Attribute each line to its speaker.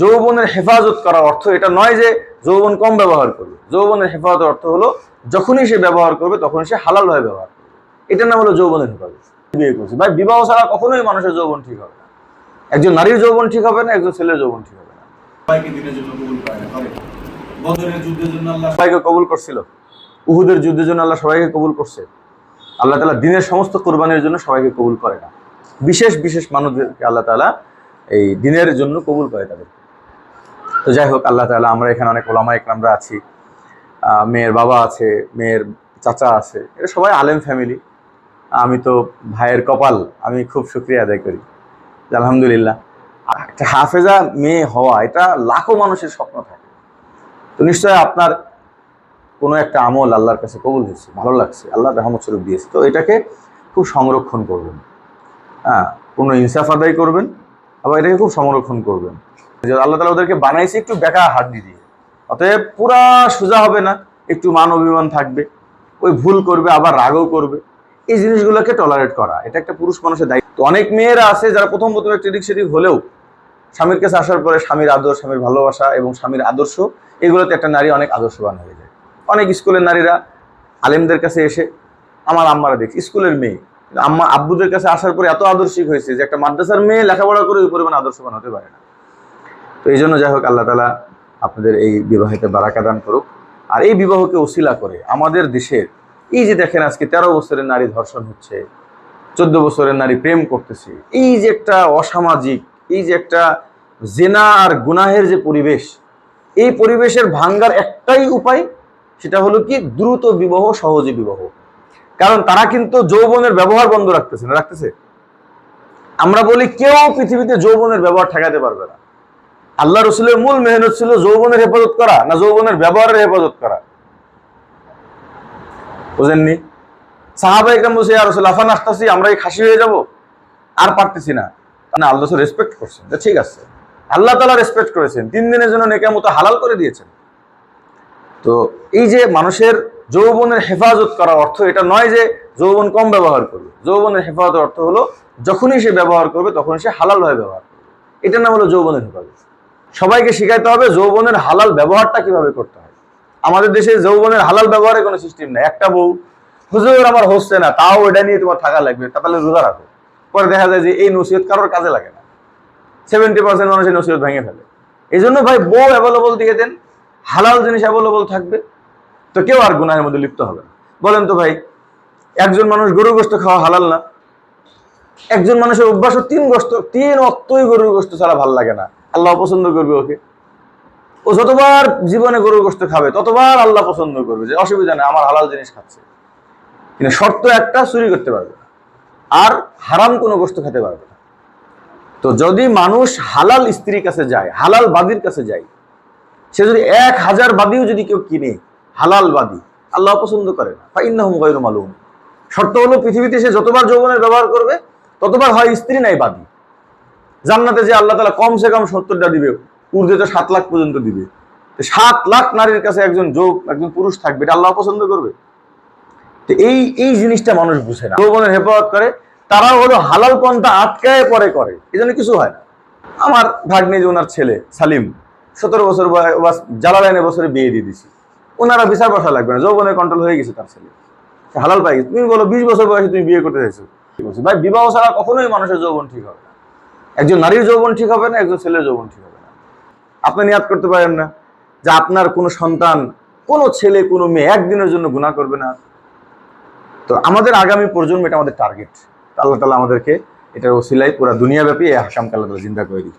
Speaker 1: যৌবনের হেফাজত করার অর্থ এটা নয় যে যৌবন কম ব্যবহার করবে। যৌবনের হেফাজতের অর্থ হলো যখনই সে ব্যবহার করবে তখন সে হালাল ভাবে ব্যবহার করবে। এটার নাম হলো যৌবনের হেফাজত। বিয়ে করছে। ভাই বিবাহ ছাড়া কখনোই মানুষের যৌবন ঠিক হবে না। একজন নারীর যৌবন ঠিক হবে না একজন ছেলের যৌবন ঠিক হবে না।
Speaker 2: সবাইকে কবুল
Speaker 1: করছিল। উহুদের যুদ্ধের জন্য আল্লাহ সবাইকে কবুল করছে। আল্লাহ তালা দিনের সমস্ত কোরবানির জন্য সবাইকে কবুল করে না। বিশেষ বিশেষ মানুষদেরকে আল্লাহ তালা এই দিনের জন্য কবুল করে তাদের তো যাই হোক, আল্লাহ তালা আমরা এখানে অনেক ওলামা একরামরা আছি। মেয়ের বাবা আছে, মেয়ের চাচা আছে এটা সবাই আলেম ফ্যামিলি আমি তো ভাইয়ের কপাল, আমি খুব শুক্রিয়া আদায় করি। আলহামদুলিল্লাহ। একটা হাফেজা মেয়ে হওয়া, এটা লাখো মানুষের স্বপ্ন থাকে। তো নিশ্চয় আপনার কোনো একটা আমল আল্লাহর কাছে কবুল হয়েছে, ভালো লাগছে আল্লাহ রহমত স্বরূপ দিয়েছে। তো এটাকে খুব সংরক্ষণ করবেন। হ্যাঁ কোনো ইনসাফ আদায় করবেন, আবার এটাকে খুব সংরক্ষণ করবেন। আল্লাহ তালা ওদেরকে বানাইছে, একটু বেকা হাড্ডি দিয়ে। অতএব পুরা সোজা হবে না, একটু মান অভিমান থাকবে, ওই ভুল করবে, আবার রাগও করবে। এই জিনিসগুলোকে টলারেট করা, এটা একটা পুরুষ মানুষের দায়িত্ব। তো অনেক মেয়েরা আছে যারা প্রথম প্রথম একটু এদিক সেদিক হলেও স্বামীর কাছে আসার পরে স্বামীর আদর, স্বামীর ভালোবাসা এবং স্বামীর আদর্শ, এগুলোতে একটা নারী অনেক আদর্শবান হয়ে যায়। অনেক স্কুলের নারীরা আলেমদের কাছে এসে আমার আম্মারা দেখছি, স্কুলের মেয়ে। আম্মা, আব্বুদের কাছে আসার পরে এত আদর্শিক হয়েছে যে একটা মাদ্রাসার মেয়ে লেখাপড়া করে ওই পরিমাণ আদর্শবান হতে পারে না। এই জন্য যাই হোক আল্লাহ তালা আপনাদের এই বিবাহেতে বারাকা দান করুক। আর এই বিবাহকে ওসিলা করে আমাদের দেশের এই যে দেখেন আজকে তেরো বছরের নারী ধর্ষণ হচ্ছে, চোদ্দ বছরের নারী প্রেম করতেছে, এই যে একটা অসামাজিক, এই যে একটা জেনা আর গুনাহের যে পরিবেশ, এই পরিবেশের ভাঙ্গার একটাই উপায় সেটা হলো কি দ্রুত বিবাহ, সহজে বিবাহ। কারণ তারা কিন্তু যৌবনের ব্যবহার বন্ধ রাখতেছে না, রাখতেছে। আমরা বলি কেউ পৃথিবীতে যৌবনের ব্যবহার ঠেকাতে পারবে না। আল্লাহ রসুলের মূল মেহনত ছিল যৌবনের হেফাজত করা না যৌবনের ব্যবহারের হেফাজত করা? বুঝেননি? সাহাবা একরাম বসে আর আফান আসতেছি আমরা এই খাসি হয়ে যাব। আর পারতেছি না। আল্লাহ রেসপেক্ট করছেন। ঠিক আছে। আল্লাহ তালা রেসপেক্ট করেছেন। তিন দিনের জন্য নেকা মতো হালাল করে দিয়েছেন। তো এই যে মানুষের যৌবনের হেফাজত করার অর্থ, এটা নয় যে যৌবন কম ব্যবহার করবে। যৌবনের হেফাজতের অর্থ হলো, যখনই সে ব্যবহার করবে তখন সে হালালভাবে ব্যবহার করবে। এটার নাম হলো যৌবনের হেফাজত। সবাইকে শেখাইতে হবে যৌবনের হালাল ব্যবহারটা কীভাবে করতে হয়। আমাদের দেশে যৌবনের হালাল ব্যবহারের কোনো সিস্টেম নেই। একটা বউ, হুজুর, আমার হচ্ছে না, তাও এটা নিয়ে তোমার থাকা লাগবে তাহলে রোজা রাখো। পরে দেখা যায় যে এই নসিহত কারোর কাজে লাগে না। সেভেন্টি পার্সেন্ট মানুষের নসিহত ভেঙে ফেলে। এই জন্য ভাই, বউ অ্যাভেলেবল দিয়ে দেন, হালাল জিনিস অ্যাভেলেবল থাকবে। তো কেউ আর গুনাহের মধ্যে লিপ্ত হবে না। বলেন তো ভাই, একজন মানুষ গরু গোস্ত খাওয়া হালাল না? একজন মানুষের অভ্যাস তিন গোস্ত তিন অক্তই গরুর গোস্ত ছাড়া ভালো লাগে না। আল্লাহ পছন্দ করবে ওকে। ও যতবার জীবনে গরুর গোস্ত খাবে, ততবার আল্লাহ পছন্দ করবে যে অসুবিধা নেই, আমার হালাল জিনিস খাচ্ছে। কিন্তু শর্ত একটা, চুরি করতে পারবে আর হারাম কোনো গোস্ত খেতে পারবে না। তো যদি মানুষ হালাল স্ত্রীর কাছে যায়, হালাল বাদীর কাছে যায়, সে যদি এক হাজার বাদীও যদি কেউ কিনে, হালাল বাদী, আল্লাহ পছন্দ করে না। ফাইন্নাহুম গায়রু মালুম। শর্ত হলো, পৃথিবীতে সে যতবার যৌবনের ব্যবহার করবে, ততবার হয় স্ত্রী নাই বাদী। জান্নাতে যে আল্লাহ তালা কমসে কম সত্তরটা দিবে উর্দে তো সাত লাখ পর্যন্ত দিবে। সাত লাখ নারীর কাছে একজন যোগ, একজন পুরুষ থাকবে, এটা আল্লাহ পছন্দ করবে। তো এই এই জিনিসটা মানুষ বুঝে না। যৌবনের হেফাজত করে তারা হলো হালাল পন্থা আটকায় পরে করে। এই জন্য কিছু হয় না। আমার ভাগ্নে যে ওনার ছেলে, সালিম, সতেরো বছর বয়- বা জালালাইনে বছরে বিয়ে দিয়ে দিছি ওনারা বিচার বসা লাগবে না, যৌবনের কন্ট্রোল হয়ে গেছে তার ছেলে। হালাল পাই গেছে। তুমি বলো, বিশ বছর বয়সে তুমি বিয়ে করতে চাইছো। ভাই, বিবাহ ছাড়া কখনোই মানুষের যৌবন ঠিক হবে একজন নারীর যৌবন ঠিক হবে না, একজন ছেলের যৌবন ঠিক হবে না। আপনি নিয়াদ করতে পারেন না যে আপনার কোনো সন্তান, কোনো ছেলে, কোনো মেয়ে একদিনের জন্য গুণা করবে না। তো আমাদের আগামী প্রজন্ম এটা আমাদের টার্গেট আল্লাহ তালা আমাদেরকে এটার ওসিলাই পুরা দুনিয়াব্যাপী এই হাকামকে আল্লাহ তালা জিন্দা করে দিই